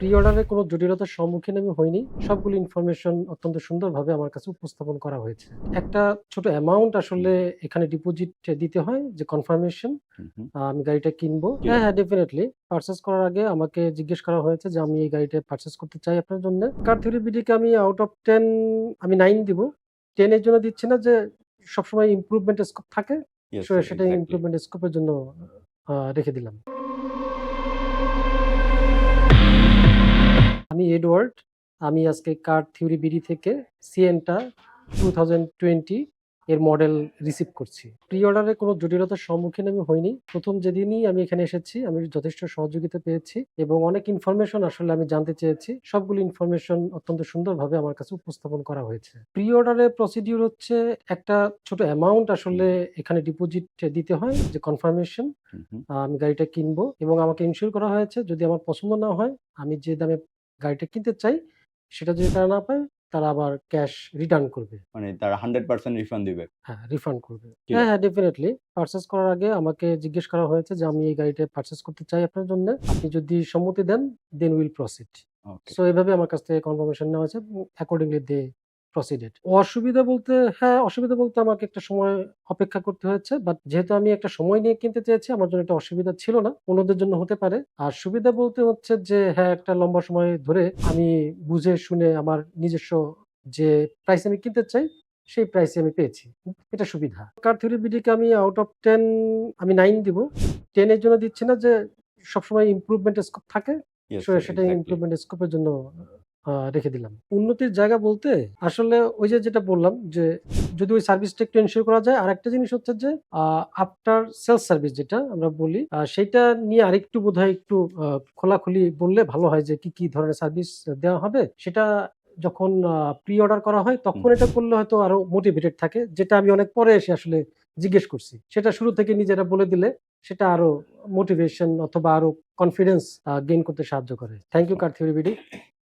Pre অর্ডারে কোনো জটিলতার সম্মুখীন আমি হইনি। সবগুলো ইনফরমেশন অত্যন্ত সুন্দরভাবে আমার কাছে উপস্থাপন করা হয়েছে। একটা ছোট অ্যামাউন্ট আসলে এখানে ডিপোজিট দিতে হয় যে কনফার্মেশন। আমি গাড়িটা কিনবো। হ্যাঁ হ্যাঁ ডেফিনেটলি পারচেস করার আগে আমাকে জিজ্ঞেস করা হয়েছে যে আমি এই গাড়িটা পারচেস করতে চাই আপনার জন্য। কার থিওরি বিডিকে আমি আউট অফ টেন আমি নাইন দিব। টেনের জন্য দিচ্ছি না যে সবসময় ইমপ্রুভমেন্ট স্কোপ থাকে। সেটা. ইমপ্রুভমেন্ট স্কোপের জন্য রেখে দিলাম। আমি এডওয়ার্ড। আমি আজকে কার থিওরি বিডি থেকে সিএনটা টু থাউজেন্ড টোয়েন্টি এর মডেল রিসিভ করছি। প্রি অর্ডারে কোনো জটিলতার সম্মুখীন আমি হইনি। প্রথম যেদিনই আমি এখানে এসেছি আমি যথেষ্ট সহযোগিতা পেয়েছি এবং অনেক ইনফরমেশন আসলে আমি জানতে চেয়েছি। সবগুলো ইনফরমেশন অত্যন্ত সুন্দরভাবে আমার কাছে উপস্থাপন করা হয়েছে। প্রি অর্ডারে প্রসিডিউর হচ্ছে একটা ছোট অ্যামাউন্ট আসলে এখানে ডিপোজিট দিতে হয় যে কনফার্মেশন। আমি গাড়িটা কিনবো এবং আমাকে ইনশিওর করা হয়েছে। যদি আমার পছন্দ না হয় আমি যে দামে গাড়িটা কিনতে চাই সেটা যদি তারা না পায় তারা আবার ক্যাশ রিটার্ন করবে। মানে তারা হান্ড্রেড পার্সেন্ট রিফান্ড দিবে। হ্যাঁ রিফান্ড করবে। হ্যাঁ হ্যাঁ ডেফিনেটলি পারচেস করার আগে আমাকে জিজ্ঞেস করা হয়েছে যে আমি এই গাড়িটা পারচেস করতে চাই আপনার জন্য। আপনি যদি সম্মতি দেন দেন উইল প্রসিড সো এভাবে আমার কাছ থেকে কনফার্মেশন নেওয়া হয়েছে। অ্যাকর্ডিংলি দে প্রসিডেড অসুবিধা বলতে হ্যাঁ অসুবিধা বলতে আমাকে একটা সময় অপেক্ষা করতে হয়েছে বাট যেহেতু আমি একটা সময় নিয়ে কিনতে চেয়েছি আমার জন্য একটা অসুবিধা ছিল না অন্যদের জন্য হতে পারে। আর সুবিধা বলতে হচ্ছে যে হ্যাঁ একটা লম্বা সময় ধরে আমি বুঝে শুনে আমার নিজস্ব যে প্রাইস আমি কিনতে চাই সেই প্রাইসে আমি পেয়েছি। এটা সুবিধা। কার থিওরি বিডিকে আমি আউট অফ টেন আমি নাইন দিব। টেনের জন্য দিচ্ছি না যে সবসময় ইমপ্রুভমেন্ট স্কোপ থাকে। সেটা. ইমপ্রুভমেন্ট স্কোপের জন্য রেখে দিলাম। উন্নতির জায়গা বলতে আসলে ওই যে যেটা বললাম যে যদি ওই সার্ভিসটা একটু এনশিওর করা যায় আর একটা জিনিস হচ্ছে যে আফটার সেলস সার্ভিস যেটা আমরা বলি সেটা নিয়ে আরেকটু বোধহয় একটু খোলাখুলি বললে ভালো হয় যে কি কি ধরনের সার্ভিস দেওয়া হবে। সেটা যখন প্রি অর্ডার করা হয় তখন এটা করলে হয়তো আরও মোটিভেটেড থাকে যেটা আমি অনেক পরে এসে আসলে জিজ্ঞেস করছি। সেটা শুরু থেকে নিজেরা বলে দিলে সেটা আরও মোটিভেশন অথবা আরও কনফিডেন্স গেইন করতে সাহায্য করে। Thank you car theory BD